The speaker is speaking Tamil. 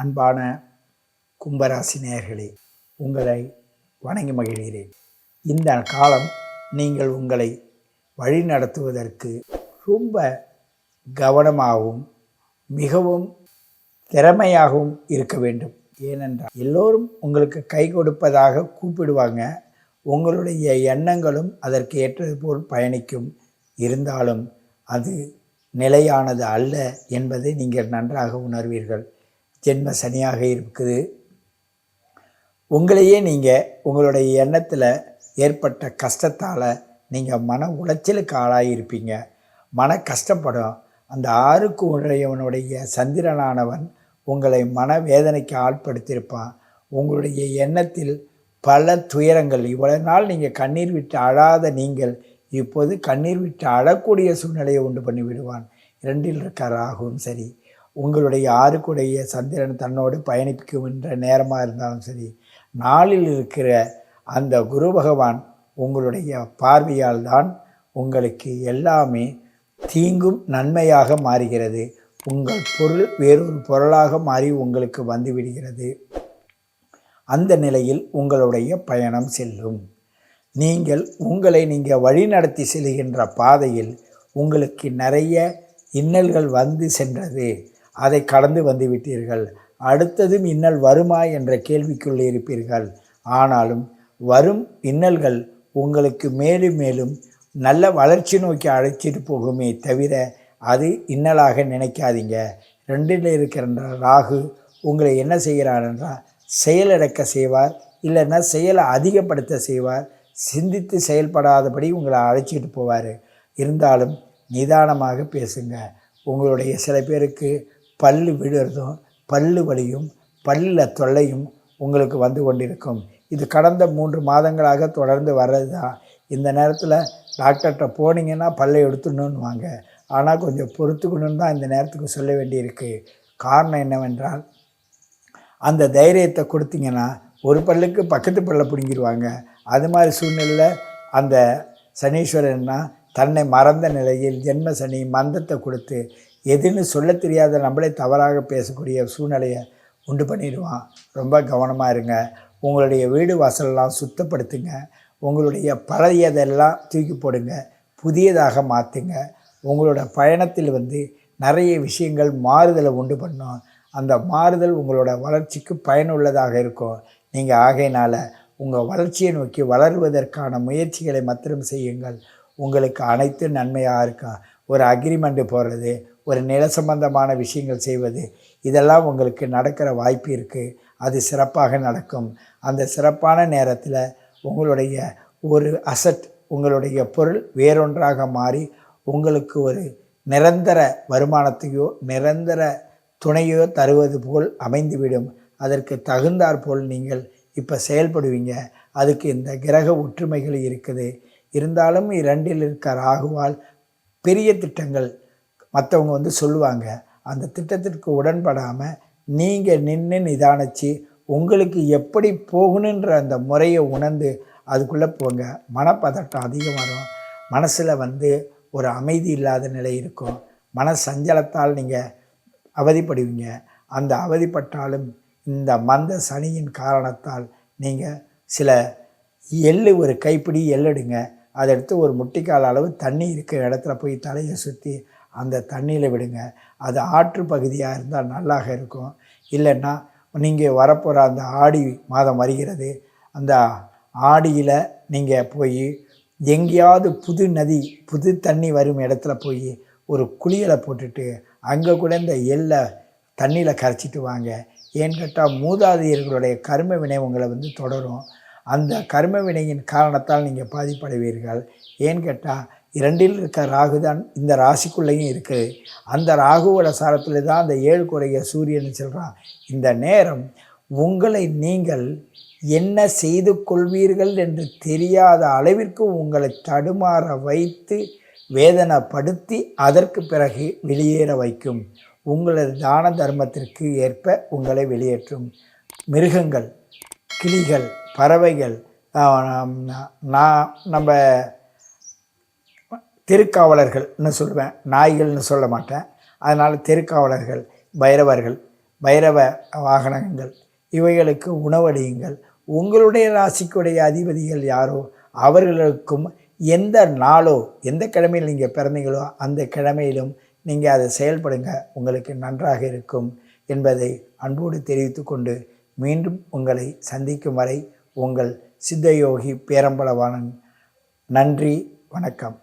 அன்பான கும்பராசி நேயர்களே உங்களை வணங்கி மகிழ்கிறேன். இந்த காலம் நீங்கள் உங்களை வழி நடத்துவதற்கு ரொம்ப கவனமாகவும் மிகவும் திறமையாகவும் இருக்க வேண்டும். ஏனென்றால் எல்லோரும் உங்களுக்கு கை கொடுப்பதாக கூப்பிடுவாங்க. உங்களுடைய எண்ணங்களும் அதற்கு ஏற்றது போல் பயணிக்கும். இருந்தாலும் அது நிலையானது அல்ல என்பதை நீங்கள் நன்றாக உணர்வீர்கள். ஜென்ம சனியாக இருக்குது. உங்களையே நீங்கள் உங்களுடைய எண்ணத்தில் ஏற்பட்ட கஷ்டத்தால் நீங்கள் மன உளைச்சலுக்கு ஆளாகியிருப்பீங்க மன கஷ்டப்படும். அந்த ஆறுக்கு உடையவனுடைய சந்திரனானவன் உங்களை மன வேதனைக்கு ஆட்படுத்தியிருப்பான் உங்களுடைய எண்ணத்தில் பல துயரங்கள். இவ்வளவு நாள் நீங்கள் கண்ணீர் விட்டு அழாத நீங்கள் இப்போது கண்ணீர் விட்டு அழக்கூடிய சூழ்நிலையை உண்டு பண்ணி விடுவான் இரண்டில் இருக்க ராகுவும் சரி. உங்களுடைய ஆறுக்குடைய சந்திரன் தன்னோடு பயணிக்குமென்ற நேரமாக இருந்தாலும் சரி நாளில் இருக்கிற அந்த குரு பகவான் உங்களுடைய பார்வையால் தான் உங்களுக்கு எல்லாமே தீங்கும் நன்மையாக மாறுகிறது. உங்கள் பொருள் வேறொரு பொருளாக மாறி உங்களுக்கு வந்துவிடுகிறது. அந்த நிலையில் உங்களுடைய பயணம் செல்லும். நீங்கள் உங்களை நீங்கள் வழிநடத்தி செல்கின்ற பாதையில் உங்களுக்கு நிறைய இன்னல்கள் வந்து சென்றது. அதை கடந்து வந்து விட்டீர்கள் அடுத்ததும் இன்னல் வருமா என்ற கேள்விக்குள்ளே இருப்பீர்கள். ஆனாலும் வரும் இன்னல்கள் உங்களுக்கு மேலும் மேலும் நல்ல வளர்ச்சி நோக்கி அழைச்சிட்டு போகுமே தவிர அது இன்னலாக நினைக்காதீங்க. ரெண்டில் இருக்கிற ராகு உங்களை என்ன செய்கிறார் என்றால் செயலிழக்க செய்வார் இல்லைன்னா செயலை அதிகப்படுத்த செய்வார் சிந்தித்து செயல்படாதபடி உங்களை அழைச்சிட்டு போவார். இருந்தாலும் நிதானமாக பேசுங்க. உங்களுடைய சில பேருக்கு பல்லு விழுறதும் பல்லு வலியும் பல்லில் தொல்லையும் உங்களுக்கு வந்து கொண்டிருக்கும். இது கடந்த மூன்று மாதங்களாக தொடர்ந்து வர்றது தான் இந்த நேரத்தில் டாக்டர்கிட்ட போனீங்கன்னா பல்லை எடுத்துடணுன்னுவாங்க ஆனால் கொஞ்சம் பொறுத்துக்கணுன்னு தான் இந்த நேரத்துக்கு சொல்ல வேண்டியிருக்கு. காரணம் என்னவென்றால் அந்த தைரியத்தை கொடுத்தீங்கன்னா ஒரு பல்லுக்கு பக்கத்து பல்லை பிடுங்கிடுவாங்க அது மாதிரி சூழ்நிலையில் அந்த சனீஸ்வரன்னா தன்னை மறந்த நிலையில் ஜென்ம சனி மந்தத்தை கொடுத்து எதுன்னு சொல்ல தெரியாத நம்மளே தவறாக பேசக்கூடிய சூழ்நிலையை உண்டு பண்ணிடுவான். ரொம்ப கவனமாக இருங்க. உங்களுடைய வீடு வாசலெல்லாம் சுத்தப்படுத்துங்க. உங்களுடைய பழையதெல்லாம் தூக்கி போடுங்க. புதியதாக மாற்றுங்க உங்களோட பயணத்தில் வந்து நிறைய விஷயங்கள் மாறுதலை உண்டு பண்ணும். அந்த மாறுதல் உங்களோட வளர்ச்சிக்கு பயனுள்ளதாக இருக்கும். நீங்கள் ஆகையினால் உங்கள் வளர்ச்சியை நோக்கி வளருவதற்கான முயற்சிகளை மாத்திரம் செய்யுங்கள். உங்களுக்கு அனைத்து நன்மையாக இருக்கும் ஒரு அக்ரிமெண்ட்டு போடுறது ஒரு நில சம்பந்தமான விஷயங்கள் செய்வது இதெல்லாம் உங்களுக்கு நடக்கிற வாய்ப்பு இருக்குது அது சிறப்பாக நடக்கும். அந்த சிறப்பான நேரத்தில் உங்களுடைய ஒரு அசட் உங்களுடைய பொருள் வேறொன்றாக மாறி உங்களுக்கு ஒரு நிரந்தர வருமானத்தையோ நிரந்தர துணையோ தருவது போல் அமைந்துவிடும். அதற்கு தகுந்தாற் போல் நீங்கள் இப்போ செயல்படுவீங்க. அதுக்கு இந்த கிரக ஒற்றுமைகள் இருக்குது. இருந்தாலும் இரண்டில் இருக்க ராகுவால் பெரிய திட்டங்கள் மற்றவங்க வந்து சொல்லுவாங்க. அந்த திட்டத்திற்கு உடன்படாமல் நீங்கள் நின்று நிதானித்து உங்களுக்கு எப்படி போகணுன்ற அந்த முறையை உணர்ந்து அதுக்குள்ளே போங்க. மனப்பதட்டம் அதிகம் வரும். மனசில் வந்து ஒரு அமைதி இல்லாத நிலை இருக்கும். மன சஞ்சலத்தால் நீங்கள் அவதிப்படுவீங்க. அந்த அவதிப்பட்டாலும் இந்த மந்த சனியின் காரணத்தால் நீங்கள் சில எள்ளு ஒரு கைப்பிடி எள்ளெடுங்க அதை எடுத்து ஒரு முட்டிக்கால் அளவு தண்ணி இருக்கிற இடத்துல போய் தலையை சுற்றி அந்த தண்ணியில் விடுங்க. அது ஆற்று பகுதியாக இருந்தால் நல்லாக இருக்கும். இல்லைன்னா நீங்கள் வரப்போகிற அந்த ஆடி மாதம் வருகிறது. அந்த ஆடியில் நீங்கள் போய் எங்கேயாவது புது நதி புது தண்ணி வரும் இடத்துல போய் ஒரு குளியலை போட்டுட்டு அங்கே கூட இந்த எல்லை தண்ணியில் கரைச்சிட்டு வாங்க. ஏன்னு கேட்டால் மூதாதையர்களுடைய கர்ம வினை உங்களை வந்து தொடரும். அந்த கர்ம வினையின் காரணத்தால் நீங்கள் பாதிப்படைவீர்கள். ஏன்னு கேட்டால் இரண்டில் இருக்க ராகு தான் இந்த ராசிக்குள்ளேயும் இருக்குது அந்த ராகுவோட சாரத்தில் தான் அந்த ஏழு குறைய சூரியன் சொல்கிறான் இந்த நேரம் உங்களை நீங்கள் என்ன செய்து கொள்வீர்கள் என்று தெரியாத அளவிற்கு உங்களை தடுமாற வைத்து வேதனைப்படுத்தி அதற்கு பிறகு வெளியேற வைக்கும். உங்களது தான தர்மத்திற்கு ஏற்ப உங்களை வெளியேற்றும். மிருகங்கள் கிளிகள் பறவைகள் நான் நம்ம தெருக்காவலர்கள்னு சொல்லுவேன். நாய்கள்னு சொல்ல மாட்டேன். அதனால் தெருக்காவலர்கள் பைரவர்கள் பைரவ வாகனங்கள் இவைகளுக்கு உணவளியுங்கள். உங்களுடைய ராசிக்குடைய அதிபதிகள் யாரோ அவர்களுக்கும் எந்த நாளோ எந்த கிழமையில் நீங்கள் பிறந்தீங்களோ அந்த கிழமையிலும் நீங்கள் அதை செயல்படுங்க. உங்களுக்கு நன்றாக இருக்கும் என்பதை அன்போடு தெரிவித்து கொண்டு மீண்டும் உங்களை சந்திக்கும் வரை உங்கள் சித்தயோகி பேரம்பலவாணன். நன்றி வணக்கம்.